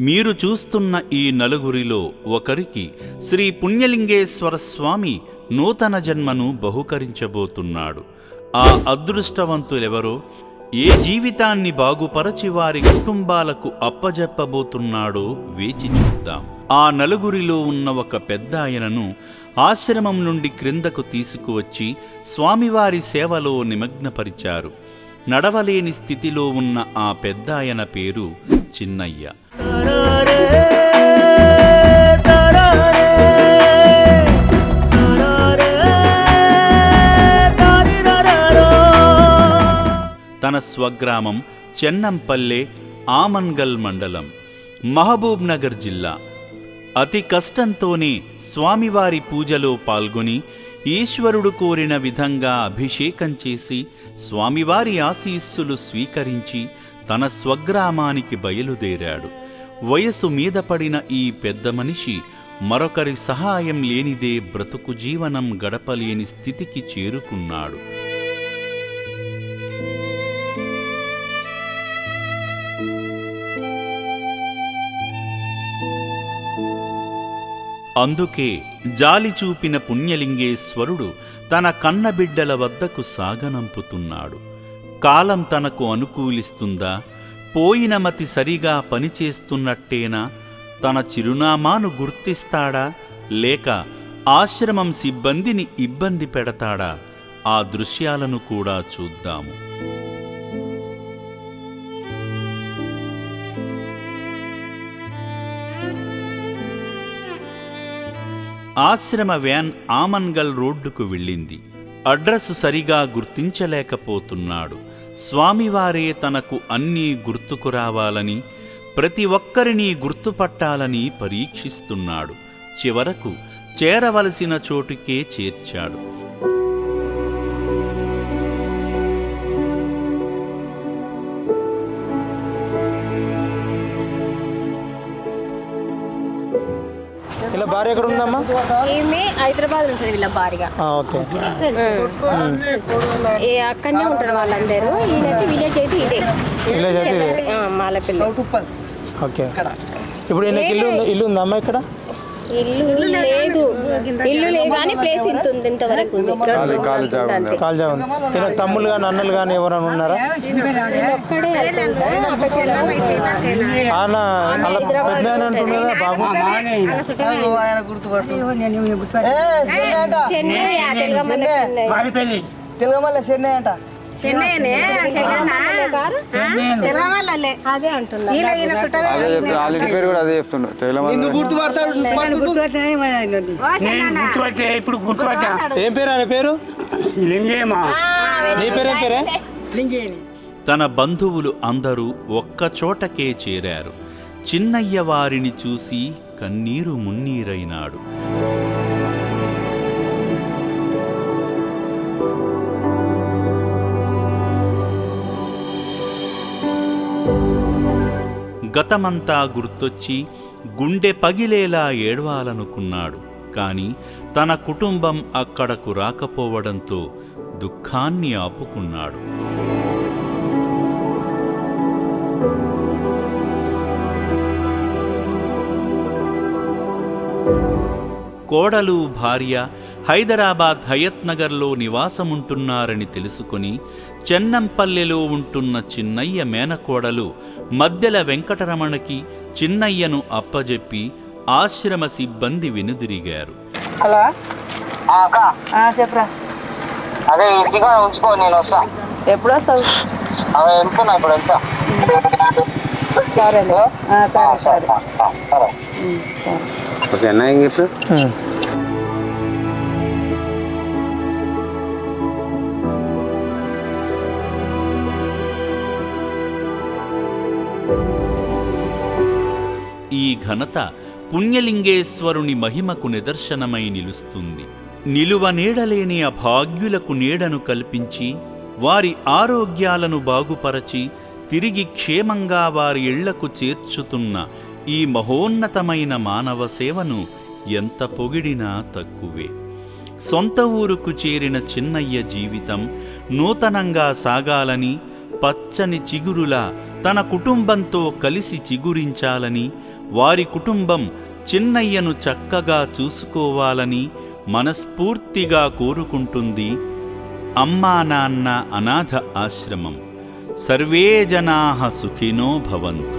మీరు చూస్తున్న ఈ నలుగురిలో ఒకరికి శ్రీ పుణ్యలింగేశ్వర స్వామి నూతన జన్మను బహుకరించబోతున్నాడు. ఆ అదృష్టవంతులెవరో ఏ జీవితాన్ని బాగుపరచి వారి కుటుంబాలకు అప్పజెప్పబోతున్నాడో వేచి చూద్దాం. ఆ నలుగురిలో ఉన్న ఒక పెద్ద ఆయనను ఆశ్రమం నుండి క్రిందకు తీసుకువచ్చి స్వామివారి సేవలో నిమగ్నపరిచారు. నడవలేని స్థితిలో ఉన్న ఆ పెద్ద ఆయన పేరు చిన్నయ్య. తన స్వగ్రామం చెన్నంపల్లె ఆమన్గల్ మండలం మహబూబ్ నగర్ జిల్లా. అతి కష్టంతోనే స్వామివారి పూజలో పాల్గొని ఈశ్వరుడు కోరిన విధంగా అభిషేకం చేసి స్వామివారి ఆశీస్సులు స్వీకరించి తన స్వగ్రామానికి బయలుదేరాడు. వయసు మీద పడిన ఈ పెద్ద మనిషి మరొకరి సహాయం లేనిదే బ్రతుకు జీవనం గడపలేని స్థితికి చేరుకున్నాడు. అందుకే జాలి చూపిన పుణ్యలింగేశ్వరుడు తన కన్నబిడ్డల వద్దకు సాగనంపుతున్నాడు. కాలం తనకు అనుకూలిస్తుందా? పోయిన మతి సరిగా పనిచేస్తున్నట్టేనా? తన చిరునామాను గుర్తిస్తాడా? లేక ఆశ్రమం సిబ్బందిని ఇబ్బంది పెడతాడా? ఆ దృశ్యాలను కూడా చూద్దాము. ఆశ్రమ వ్యాన్ ఆమన్గల్ రోడ్డుకు వెళ్ళింది. అడ్రస్ సరిగా గుర్తించలేకపోతున్నాడు. స్వామివారే తనకు అన్నీ గుర్తుకు రావాలని ప్రతి ఒక్కరిని గుర్తుపట్టాలని పరీక్షిస్తున్నాడు. చివరకు చేరవలసిన చోటుకే చేర్చాడు. భార్య ఎక్కడ ఉందమ్మా? ఈమె హైదరాబాద్ ఉంటుంది వీళ్ళ భారీగా ఆ, ఓకే. ఏ అక్కడనే ఉంటారు వాళ్ళందరూ. ఈయనైతే విలేజ్ అయితే ఇదే. విలేజ్ అయితే ఇదే. ఆ, మాలపల్లి. ఓకే. ఇప్పుడు ఇల్లు ఉంది- ఇల్లు ఉందా అమ్మా ఇక్కడ? ఇల్లు లేదు ఇల్లు లేదు కానీ ప్లేస్ ఇంత ఉంది ఇంతవరకు ఉంది. ఈయనకు తమ్ముళ్ళు కానీ అన్నలు కానీ ఎవరైనా ఉన్నారా? ఈయన ఒక్కడే అనుకుంటా అక్క చెల్లెలు ఆయన అలా పెద్ద ఆయన అంటున్నారా బాబు చెన్నై ఆ తెలుగమ్మ చెన్నై అంట. చెన్నైనే? తెల్లవాళ్ళే అదే అంటున్నా. అదే చెప్తా వాళ్ళ పేరు కూడా అదే చెప్తుండ్రు తెలమ నిన్ను గుర్తుపడతాడు ఇప్పుడు గుర్తుపట్టా. ఏం పేరు ఆయన పేరు? లింగేమా. నీ పేరేం పేరే? తన బంధువులు అందరూ ఒక్కచోటకే చేరారు. చిన్నయ్య వారిని చూసి కన్నీరు మున్నీరైనాడు. గతమంతా గుర్తొచ్చి గుండె పగిలేలా ఏడవాలనుకున్నాడు. కాని తన కుటుంబం అక్కడకు రాకపోవడంతో దుఃఖాన్ని ఆపుకున్నాడు. కోడలు భార్య హైదరాబాద్ హయత్ నగర్లో నివాసముంటున్నారని తెలుసుకుని చెన్నంపల్లెలో ఉంటున్న చిన్నయ్య మేనకోడలు మద్దెల వెంకటరమణకి చిన్నయ్యను అప్పజెప్పి ఆశ్రమ సిబ్బంది వెనుదిరిగారు. హలో? చెప్పరా. అదే ఇంటిగా ఉంచుకో నేను వస్తా. ఎప్పుడు వస్తావు అదే వెళ్తున్నా ఇప్పుడు వెళ్తా సరే సరే సరే. ఓకే అన్న ఏం చెప్పు ఈ ఘనత పుణ్యలింగేశ్వరుని మహిమకు నిదర్శనమై నిలుస్తుంది. నిలువ నీడలేని అభాగ్యులకు నీడను కల్పించి వారి ఆరోగ్యాలను బాగుపరచి తిరిగి క్షేమంగా వారి ఇళ్ళకు చేర్చుతున్న ఈ మహోన్నతమైన మానవ సేవను ఎంత పొగిడినా తక్కువే. సొంత ఊరుకు చేరిన చిన్నయ్య జీవితం నూతనంగా సాగాలని పచ్చని చిగురులా తన కుటుంబంతో కలిసి చిగురించాలని వారి కుటుంబం చిన్నయ్యను చక్కగా చూసుకోవాలని మనస్ఫూర్తిగా కోరుకుంటుంది అమ్మా నాన్న అనాథ ఆశ్రమం. సర్వే జనా సుఖినో భవంతు.